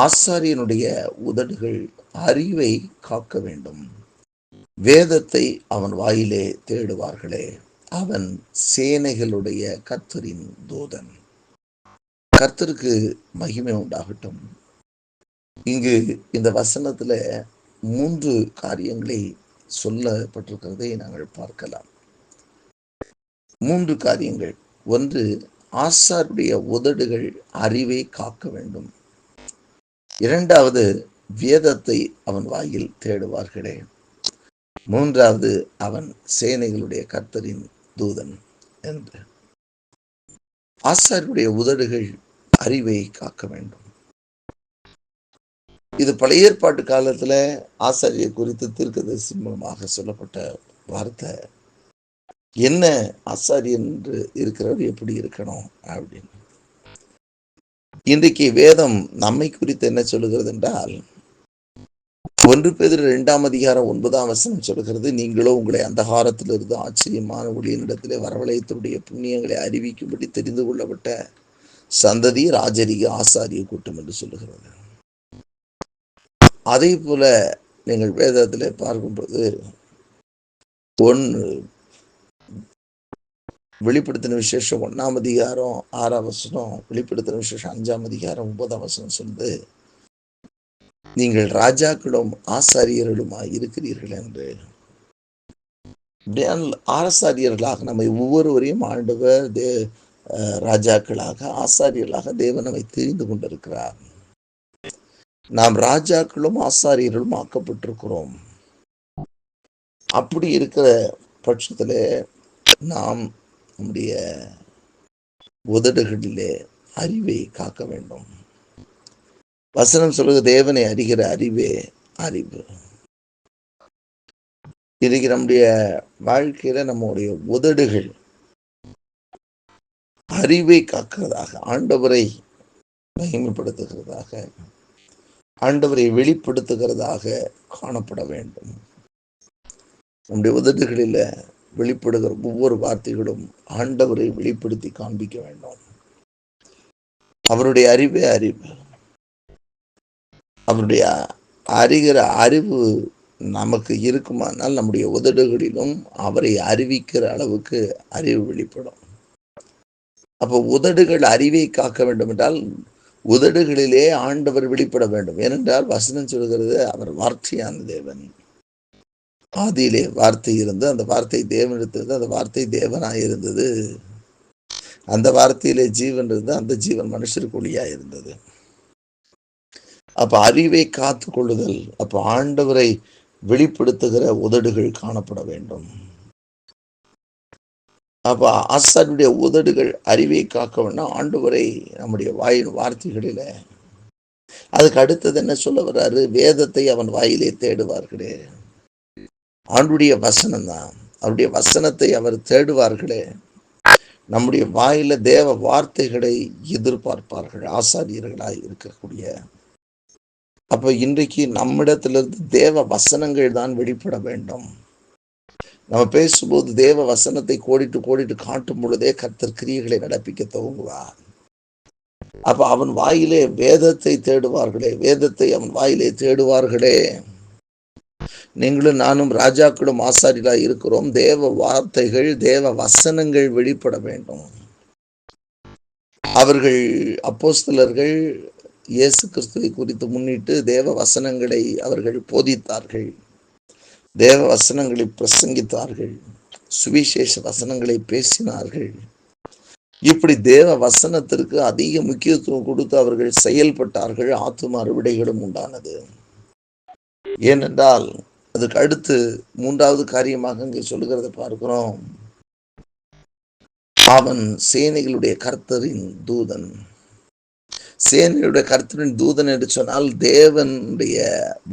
ஆசாரியனுடைய உதடுகள் அறிவை காக்க வேண்டும். வேதத்தை அவன் வாயிலே தேடுவார்களே அவன் சேனைகளுடைய கர்த்தரின் தூதன். கர்த்தருக்கு மகிமை உண்டாகட்டும். இங்கு இந்த வசனத்துல மூன்று காரியங்களை சொல்லப்பட்டிருக்கிறதை நாங்கள் பார்க்கலாம். மூன்று காரியங்கள். ஒன்று ஆசாருடைய உதடுகள் அறிவை காக்க வேண்டும். இரண்டாவது வேதத்தை அவன் வாயில் தேடுவார்களே. மூன்றாவது அவன் சேனைகளுடைய கர்த்தரின் தூதன் என்று. ஆசாருடைய உதடுகள் அறிவை காக்க வேண்டும். இது பழைய ஏற்பாட்டு காலத்துல ஆசாரிய குறித்து தீர்க்கதரிசி மூலமாக சொல்லப்பட்ட வார்த்தை. என்ன ஆசாரியன் என்று இருக்கிறவர் எப்படி இருக்கணும் அப்படின்னு. இன்றைக்கு வேதம் நம்மை குறித்து என்ன சொல்லுகிறது என்றால் ஒன்று பேர் இரண்டாம் அதிகாரம் ஒன்பதாம் வசனம் சொல்கிறது நீங்களோ உங்களை அந்தகாரத்திலிருந்து ஆச்சரியமான ஒளியினிடத்திலே வரவழைத்தருடைய புண்ணியங்களை அறிவிக்கும்படி தெரிந்து கொள்ளப்பட்ட சந்ததி ராஜரிக ஆசாரிய கூட்டம் என்று சொல்லுகிறது. அதே போல நீங்கள் வேதத்தில் பார்க்கும்போது ஒன்று வெளிப்படுத்தின விசேஷம் ஒன்றாம் அதிகாரம் ஆறாம் வசனம் வெளிப்படுத்தின விசேஷம் அஞ்சாம் அதிகாரம் ஒன்பதாம் வசனம் சொல்லுது நீங்கள் ராஜாக்களும் ஆசாரியர்களுமா இருக்கிறீர்கள் என்று. ஆசாரியர்களாக நம்மை ஒவ்வொருவரையும் ஆண்டவர் தே அஹ், ராஜாக்களாக ஆசாரியர்களாக தேவன் நம்மை தெரிந்து கொண்டிருக்கிறார். நாம் ராஜாக்களும் ஆசாரியர்களும் ஆக்கப்பட்டிருக்கிறோம். அப்படி இருக்கிற பட்சத்திலே நாம் நம்முடைய உதடுகளிலே அறிவை காக்க வேண்டும். வசனம் சொல்லுக தேவனை அறிகிற அறிவே அறிவு. இன்னைக்கு நம்முடைய வாழ்க்கையில நம்முடைய உதடுகள் அறிவை காக்கிறதாக ஆண்டவரை மகிமைப்படுத்துகிறதாக ஆண்டவரை வெளிப்படுத்துகிறதாக காணப்பட வேண்டும். நம்முடைய உதடுகளில் வெளிப்படுகிற ஒவ்வொரு வார்த்தைகளும் ஆண்டவரை வெளிப்படுத்தி காண்பிக்க வேண்டும். அவருடைய அறிவே அறிவு. அவருடைய அறிகிற அறிவு நமக்கு இருக்குமானால் நம்முடைய உதடுகளிலும் அவரை அறிவிக்கிற அளவுக்கு அறிவு வெளிப்படும். அப்போ உதடுகள் அறிவை காக்க வேண்டும் என்றால் உதடுகளிலே ஆண்டவர் வெளிப்பட வேண்டும். ஏனென்றால் வசனம் சொல்கிறது அவர் வார்த்தையான தேவன். ஆதியிலே வார்த்தை இருந்து அந்த வார்த்தை தேவனிடத்திலிருந்து அந்த வார்த்தை தேவனாக இருந்தது. அந்த வார்த்தையிலே ஜீவன் இருந்து அந்த ஜீவன் மனுஷருக்குள்ளியா இருந்தது. அப்ப அறிவை காத்து கொள்ளுதல் அப்ப ஆண்டவரை வெளிப்படுத்துகிற உதடுகள் காணப்பட வேண்டும். அப்ப ஆசாரியுடைய உதடுகள் அறிவை காக்க வேண்டாம் ஆண்டவரை நம்முடைய வாயின் வார்த்தைகளில. அதுக்கு அடுத்தது என்ன சொல்ல வர்றாரு? வேதத்தை அவன் வாயிலே தேடுவார்களே. ஆண்டுடைய வசனம் தான் அவருடைய வசனத்தை அவர் தேடுவார்களே. நம்முடைய வாயில தேவ வார்த்தைகளை எதிர்பார்ப்பார்கள் ஆசாரியர்களாய் இருக்கக்கூடிய. அப்ப இன்றைக்கு நம்மிடத்திலிருந்து தேவ வசனங்கள் தான் வெளிப்பட வேண்டும். நம்ம பேசும்போது தேவ வசனத்தை கோடிட்டு கோடிட்டு காட்டும் பொழுதே கர்த்தர் கிரியைகளை நடப்பிக்க துவங்குவார். அப்ப அவன் வாயிலே வேதத்தை தேடுவார்களே வேதத்தை அவன் வாயிலே தேடுவார்களே. நீங்களும் நானும் ராஜாக்களும் ஆசாரியலா இருக்கிறோம். தேவ வார்த்தைகள் தேவ வசனங்கள் வெளிப்பட வேண்டும். அவர்கள் அப்போஸ்தலர்கள் இயேசு கிறிஸ்துவை குறித்து முன்னிட்டு தேவ வசனங்களை அவர்கள் போதித்தார்கள். தேவ வசனங்களை பிரசங்கித்தார்கள். சுவிசேஷ வசனங்களை பேசினார்கள். இப்படி தேவ வசனத்திற்கு அதிக முக்கியத்துவம் கொடுத்து அவர்கள் செயல்பட்டார்கள். ஆத்தும அறுவடைகளும் உண்டானது. ஏனென்றால் அதுக்கு அடுத்து மூன்றாவது காரியமாக இங்கே சொல்லுகிறத பார்க்கிறோம். அவன் சேனைகளுடைய கர்த்தரின் தூதன். சேனையுடைய கர்த்தரின் தூதன் என்று சொன்னால் தேவனுடைய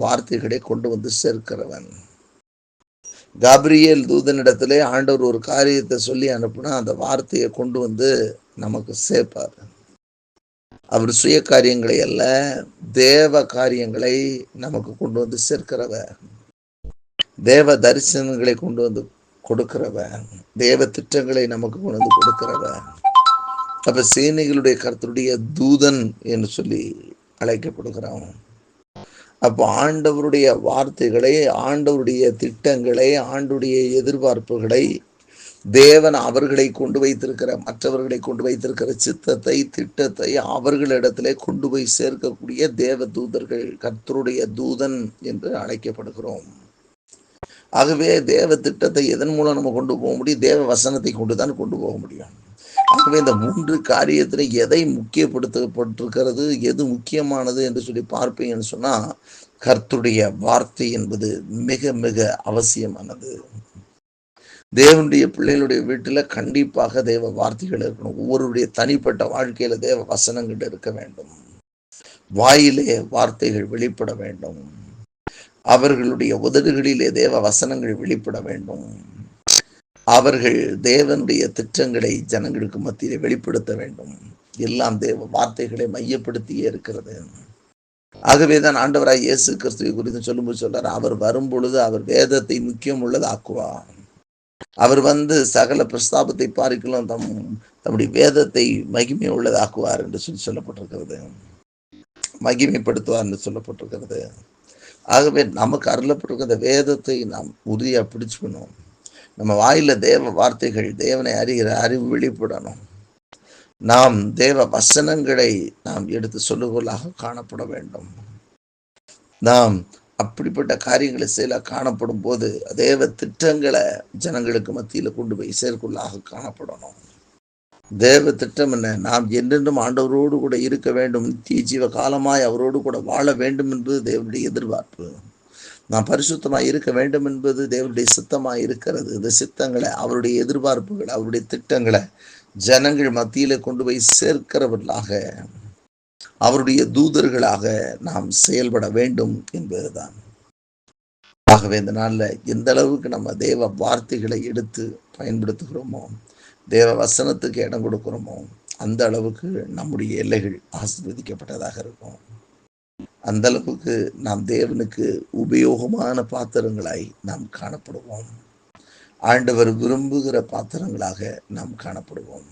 வார்த்தைகளை கொண்டு வந்து சேர்க்கிறவன். காபிரியல் தூதனிடத்திலே ஆண்டவர் ஒரு காரியத்தை சொல்லி அனுப்புனா அந்த வார்த்தையை கொண்டு வந்து நமக்கு சேர்ப்பார். அவர் சுய காரியங்களை அல்ல தேவ காரியங்களை நமக்கு கொண்டு வந்து சேர்க்கிறவர். தேவ தரிசனங்களை கொண்டு வந்து கொடுக்கிறவன் தேவ திட்டங்களை நமக்கு கொண்டு வந்து கொடுக்கிறவன். அப்ப சேனைகளுடைய கருத்துடைய தூதன் என்று சொல்லி அழைக்கப்படுகிறோம். அப்போ ஆண்டவருடைய வார்த்தைகளை ஆண்டவருடைய திட்டங்களை ஆண்டுடைய எதிர்பார்ப்புகளை தேவன் அவர்களை கொண்டு வைத்திருக்கிற மற்றவர்களை கொண்டு வைத்திருக்கிற சித்தத்தை திட்டத்தை அவர்களிடத்திலே கொண்டு போய் சேர்க்கக்கூடிய தேவ தூதர்கள் கர்த்தருடைய தூதன் என்று அழைக்கப்படுகிறோம். ஆகவே தேவ திட்டத்தை எதன் மூலம் நம்ம கொண்டு போக முடியும்? தேவ வசனத்தை கொண்டு தான் கொண்டு போக முடியும். ஆகவே இந்த மூன்று காரியத்தில் எதை முக்கியப்படுத்தப்பட்டிருக்கிறது எது முக்கியமானது என்று சொல்லி பார்ப்பீங்கன்னு சொன்னால் கர்த்தருடைய வார்த்தை என்பது மிக மிக அவசியமானது. தேவனுடைய பிள்ளைகளுடைய வீட்டில் கண்டிப்பாக தேவ வார்த்தைகள் இருக்கணும். ஒவ்வொருடைய தனிப்பட்ட வாழ்க்கையில் தேவ வசனங்கள் இருக்க வேண்டும். வாயிலே வார்த்தைகள் வெளிப்பட வேண்டும். அவர்களுடைய உதடுகளிலே தேவ வசனங்கள் வெளிப்பட வேண்டும். அவர்கள் தேவனுடைய திட்டங்களை ஜனங்களுக்கு மத்தியிலே வெளிப்படுத்த வேண்டும். எல்லாம் தேவ வார்த்தைகளை மையப்படுத்தியே இருக்கிறது. ஆகவேதான் ஆண்டவராய் இயேசு கிறிஸ்துவை குறித்து சொல்லும்போது சொல்றார் அவர் வரும் பொழுது அவர் வேதத்தை முக்கியம் உள்ளதாக்குவார். அவர் வந்து சகல பிரஸ்தாபத்தை பார்க்கலாம் தம் தம்முடைய வேதத்தை மகிமை உள்ளதாக்குவார் என்று சொல்லி சொல்லப்பட்டிருக்கிறது. மகிமைப்படுத்துவார் என்று சொல்லப்பட்டிருக்கிறது. ஆகவே நமக்கு அருளப்பட்டிருக்கிற வேதத்தை நாம் உறுதியாக பிடிச்சுக்கணும். நம்ம வாயில தேவ வார்த்தைகள் தேவனை அறிகிற அறிவு வெளிப்படணும். நாம் தேவ வசனங்களை நாம் எடுத்து சொல்லுகோலாக காணப்பட வேண்டும். நாம் அப்படிப்பட்ட காரியங்களை செயலாக காணப்படும் போது தேவ திட்டங்களை ஜனங்களுக்கு மத்தியில் கொண்டு போய் சேர்க்குள்ளாக காணப்படணும். தேவ திட்டம் என்ன? நாம் என்றென்றும் ஆண்டவரோடு கூட இருக்க வேண்டும். நித்திய ஜீவ காலமாய் அவரோடு கூட வாழ வேண்டும் என்பது தேவனுடைய எதிர்பார்ப்பு. நாம் பரிசுத்தமாக இருக்க வேண்டும் என்பது தேவனுடைய சித்தமாக இருக்கிறது. இந்த சித்தங்களை அவருடைய எதிர்பார்ப்புகளை அவருடைய திட்டங்களை ஜனங்கள் மத்தியில் கொண்டு போய் சேர்க்கிறவர்களாக அவருடைய தூதர்களாக நாம் செயல்பட வேண்டும் என்பதுதான். ஆகவே இந்த நாளில் எந்த அளவுக்கு நம்ம தேவ வார்த்தைகளை எடுத்து பயன்படுத்துகிறோமோ தேவ வசனத்துக்கு இடம் கொடுக்குறோமோ அந்த அளவுக்கு நம்முடைய எல்லைகள் ஆசீர்வதிக்கப்பட்டதாக இருக்கும். அந்த அளவுக்கு நாம் தேவனுக்கு உபயோகமான பாத்திரங்களாய் நாம் காணப்படுவோம். ஆண்டவர் விரும்புகிற பாத்திரங்களாக நாம் காணப்படுவோம்.